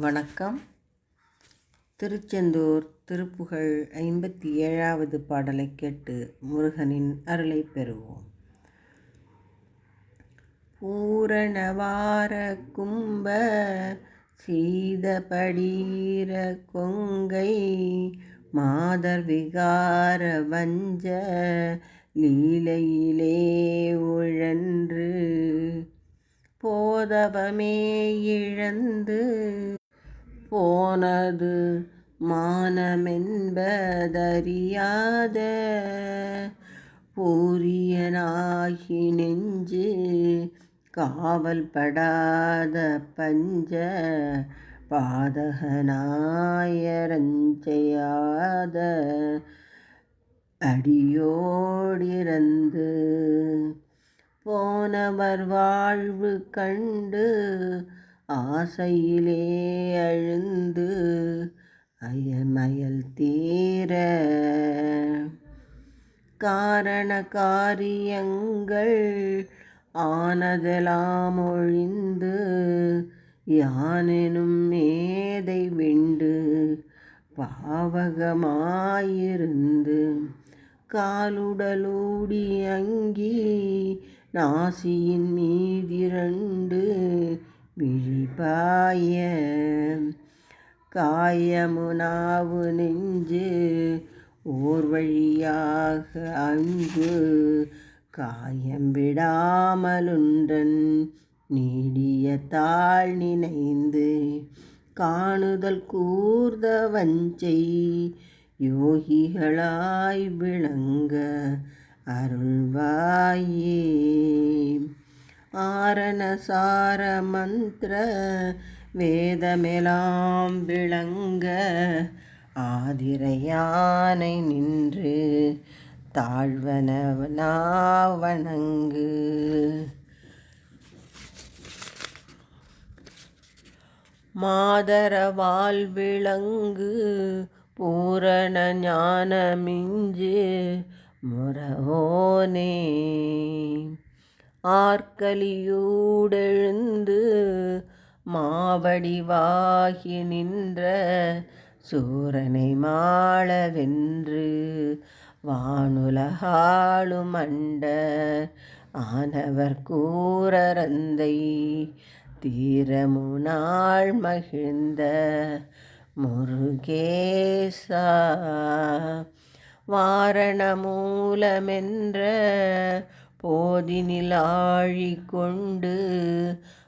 வணக்கம். திருச்செந்தூர் திருப்புகழ் ஐம்பத்தி ஏழாவது பாடலை கேட்டு முருகனின் அருளை பெறுவோம். பூரணவார கும்ப சீதபடீர கொங்கை மாதர் விகார வஞ்ச லீலையிலே உழன்று போதவமே இழந்து போனது மானமென்பதறியாத பூரியனாகி நெஞ்சு காவல் படாத பஞ்ச பாதகனாயரஞ்செய்யாத அடியோடிறந்து போனவர் வாழ்வு கண்டு ஆசையிலே அழுந்து அயமயல் தீர. காரண காரியங்கள் ஆனதெல்லாம் ஒழிந்து யானெனும் மேதை விண்டு பாவகமாயிருந்து காலுடலூடி அங்கி நாசியின் மீதிரண்டு விழிபாய காயமுனாவு நெஞ்சு ஓர் வழியாக அன்பு. காயம் விடாமலுன்றன் நீடிய தாழ் நினைந்து காணுதல் கூர்ந்த வஞ்சை யோகிகளாய் விளங்க அருள்வாயே. ஆரணசார மந்திர வேதமெலாம் விளங்க ஆதிரையானை நின்று தாழ்வனவனாவணங்கு மாதர வாழ்விளங்கு பூரண ஞானமிஞ்சு முறவோனே. ஆர்கலியூடெழுந்து மாவடிவாகி நின்ற சூரனை மாளவென்று வானுலகாளும் அண்ட ஆனவர் கூரரந்தை தீரமுனாள் மகிழ்ந்த முருகேசா. வாரண மூலமென்ற போதினில் கொண்டு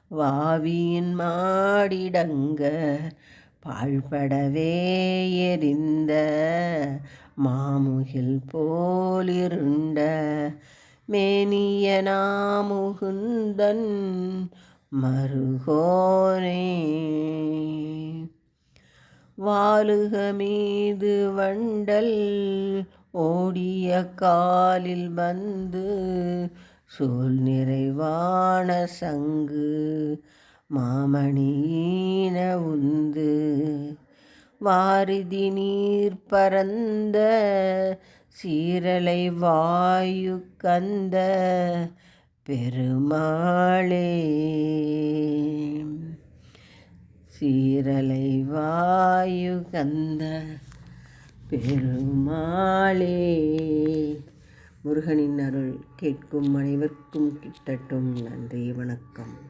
வாவியின் மாடிடங்க பாழ்படவே எரிந்த மாமுகில் போலிருண்ட மேனியனாமுகுந்தன் மருகோனே. வாலுக மீது வண்டல் ஓடிய காலில் வந்து சூழ் நிறைவான சங்கு மாமணியின உந்து. வாரிதி நீர் பரந்த சீரலை வாயு கந்த பெருமாளே. சீரலை வாயு கந்த பெருமாளே. முருகனின் அருள் கேட்கும் அனைவருக்கும் கிட்டட்டும் நன்றி வணக்கம்.